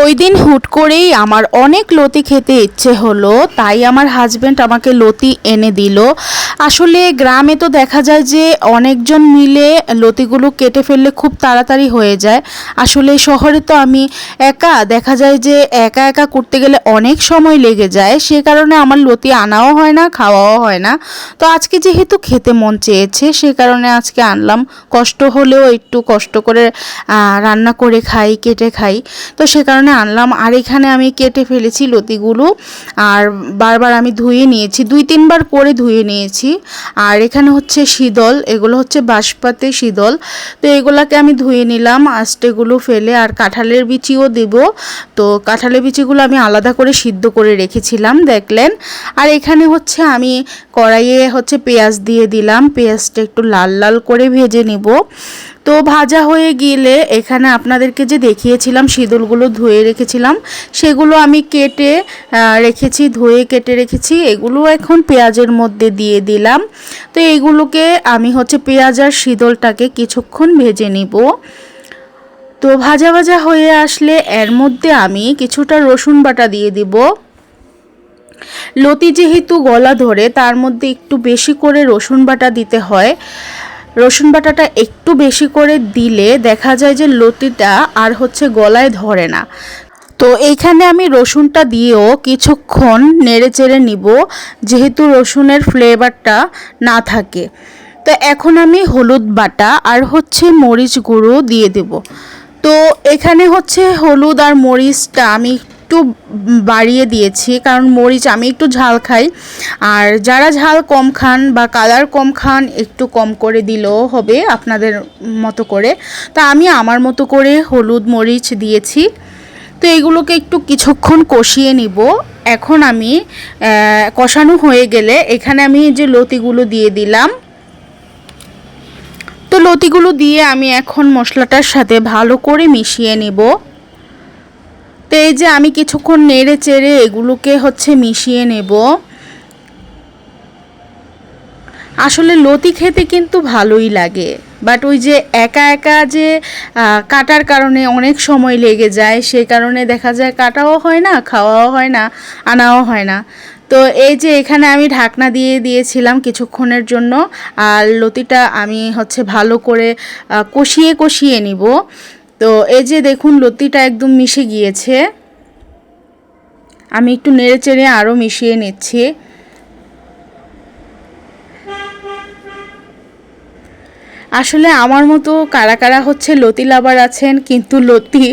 ওই দিন হুট করেই আমার অনেক লতি খেতে ইচ্ছে হলো, তাই আমার হাজব্যান্ড আমাকে লতি এনে দিল। আসলে গ্রামে তো দেখা যায় যে অনেকজন মিলে লতিগুলো কেটে ফেললে খুব তাড়াতাড়ি হয়ে যায়। আসলে শহরে তো আমি একা, দেখা যায় যে একা একা করতে গেলে অনেক সময় লেগে যায়, সে কারণে আমার লতি আনাও হয় না, খাওয়াও হয় না। তো আজকে যেহেতু খেতে মন চেয়েছে, সে কারণে আজকে আনলাম। কষ্ট হলেও একটু কষ্ট করে রান্না করে খাই, কেটে খাই। তো সে কারণে আনলাম, আর এখানে আমি কেটে ফেলেছি লতিগুলো। আর বারবার আমি ধুয়ে নিয়েছি, দুই তিনবার করে ধুয়ে নিয়েছি। আর এখানে হচ্ছে শীতল, এগুলো হচ্ছে বাঁশপাতে শীতল। তো এগুলাকে আমি ধুয়ে নিলাম, আস্তেগুলো ফেলে, আর কাঁঠালের বিচিও দেব। তো কাঁঠালের বিচিগুলো আমি আলাদা করে সিদ্ধ করে রেখেছিলাম, দেখলেন? আর এখানে হচ্ছে আমি কড়াইয়ে হচ্ছে পেঁয়াজ দিয়ে দিলাম, পেঁয়াজটা একটু লাল লাল করে ভেজে নিব। তো ভাজা হয়ে গেলে এখানে আপনাদেরকে যে দেখিয়েছিলাম, সিঁদুরগুলো ধুয়ে রেখেছিলাম, সেগুলো আমি কেটে রেখেছি, ধুয়ে কেটে রেখেছি। এগুলো এখন পেঁয়াজের মধ্যে দিয়ে দিলাম। তো এগুলোকে আমি হচ্ছে পেঁয়াজ আর শীতলটাকে কিছুক্ষণ ভেজে নিব। তো ভাজা ভাজা হয়ে আসলে এর মধ্যে আমি কিছুটা রসুন বাটা দিয়ে দিব। লতি যেহেতু গলা ধরে, তার মধ্যে একটু বেশি করে রসুন বাটা দিতে হয়। রসুন বাটাটা একটু বেশি করে দিলে দেখা যায় যে লতিটা আর হচ্ছে গলায় ধরে না। তো এইখানে আমি রসুনটা দিয়েও কিছুক্ষণ নেড়ে চেড়ে নিব, যেহেতু রসুনের ফ্লেভারটা না থাকে। তো এখন আমি হলুদ বাটা আর হচ্ছে মরিচ গুঁড়ো দিয়ে দেব। তো এখানে হচ্ছে হলুদ আর মরিচটা আমি একটু বাড়িয়ে দিয়েছি, কারণ মরিচ আমি একটু ঝাল খাই। আর যারা ঝাল কম খান বা কালার কম খান, একটু কম করে দিলেও হবে আপনাদের মতো করে। তা আমি আমার মতো করে হলুদ মরিচ দিয়েছি। তো এগুলোকে একটু কিছুক্ষণ কষিয়ে নিব। এখন আমি কষানো হয়ে গেলে এখানে আমি যে লতিগুলো দিয়ে দিলাম, তো লতিগুলো দিয়ে আমি এখন মশলাটার সাথে ভালো করে মিশিয়ে নেব। তো এই যে আমি কিছুক্ষণ নেড়ে চেড়ে এগুলোকে হচ্ছে মিশিয়ে নেব। আসলে লতি খেতে কিন্তু ভালোই লাগে বাট ওই যে একা একা যে কাটার কারণে অনেক সময় লেগে যায় সেই কারণে দেখা যায় কাটাও হয় না, খাওয়াও হয় না, আনাও হয় না। তো এই যে এখানে আমি ঢাকনা দিয়ে দিয়েছিলাম কিছুক্ষণের জন্য, আর লতিটা আমি হচ্ছে ভালো করে কষিয়ে কষিয়ে নিব। তো এই যে দেখুন, লতিটা একদম মিশে গিয়েছে। আমি একটু নেড়ে চেড়ে আরও মিশিয়ে নিচ্ছি। আসলে আমার মতো কারা কারা হচ্ছে লতি লাভার আছেন, কিন্তু লতি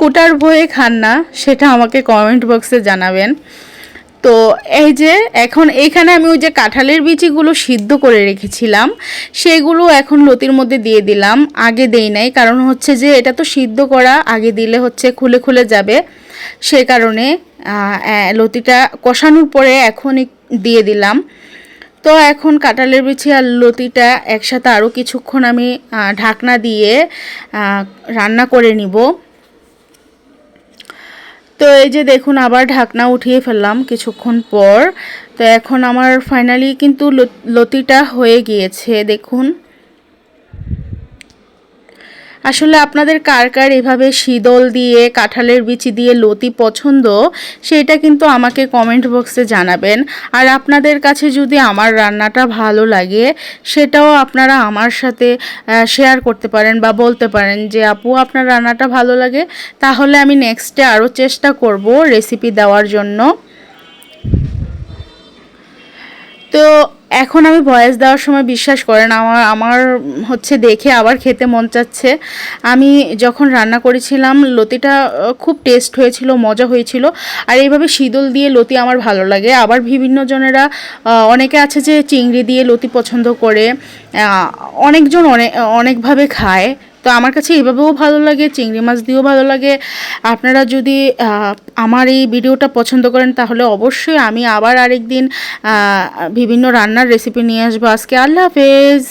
কোটার ভয়ে খান না, সেটা আমাকে কমেন্ট বক্সে জানাবেন। তো এই যে এখন এইখানে আমি ওই যে কাঁঠালের বিচিগুলো সিদ্ধ করে রেখেছিলাম, সেগুলো এখন লতির মধ্যে দিয়ে দিলাম। আগে দেই নাই, কারণ হচ্ছে যে এটা তো সিদ্ধ করা, আগে দিলে হচ্ছে খুলে খুলে যাবে। সে কারণে লতিটা কষানোর পরে এখন দিয়ে দিলাম। তো এখন কাঁঠালের বিচি আর লতিটা একসাথে আরও কিছুক্ষণ আমি ঢাকনা দিয়ে রান্না করে নিব। তো এই যে দেখুন, আবার ঢাকনা উঠিয়ে ফেললাম কিছুক্ষণ পর। তো এখন আমার ফাইনালি কিন্তু লত- লতিটা হয়ে গিয়েছে, দেখুন। আসলে আপনাদের কার কার এভাবে শীতল দিয়ে, কাঁঠালের বিচি দিয়ে লতি পছন্দ, সেটা কিন্তু আমাকে কমেন্ট বক্সে জানাবেন। আর আপনাদের কাছে যদি আমার রান্নাটা ভালো লাগে, সেটাও আপনারা আমার সাথে শেয়ার করতে পারেন বা বলতে পারেন যে, আপু, আপনার রান্নাটা ভালো লাগে, তাহলে আমি নেক্সটে আরও চেষ্টা করব রেসিপি দেওয়ার জন্য। তো এখন আমি ভয়েস দেওয়ার সময় বিশ্বাস করেন, আমার আমার হচ্ছে দেখে আবার খেতে মন চাচ্ছে। আমি যখন রান্না করেছিলাম, লতিটা খুব টেস্ট হয়েছিল, মজা হয়েছিল। আর এইভাবে শীতল দিয়ে লতি আমার ভালো লাগে। আবার বিভিন্ন জনেরা অনেকে আছে যে চিংড়ি দিয়ে লতি পছন্দ করে অনেকজন অনেক অনেকভাবে খায়। তো আমার কাছে এভাবেও ভালো লাগে, চিংড়ি মাছ দিয়েও ভালো লাগে। আপনারা যদি আমার এই ভিডিওটা পছন্দ করেন, তাহলে অবশ্যই আমি আবার আরেকদিন বিভিন্ন রান্নার রেসিপি নিয়ে আসব। আজকে আল্লাহ হাফেজ।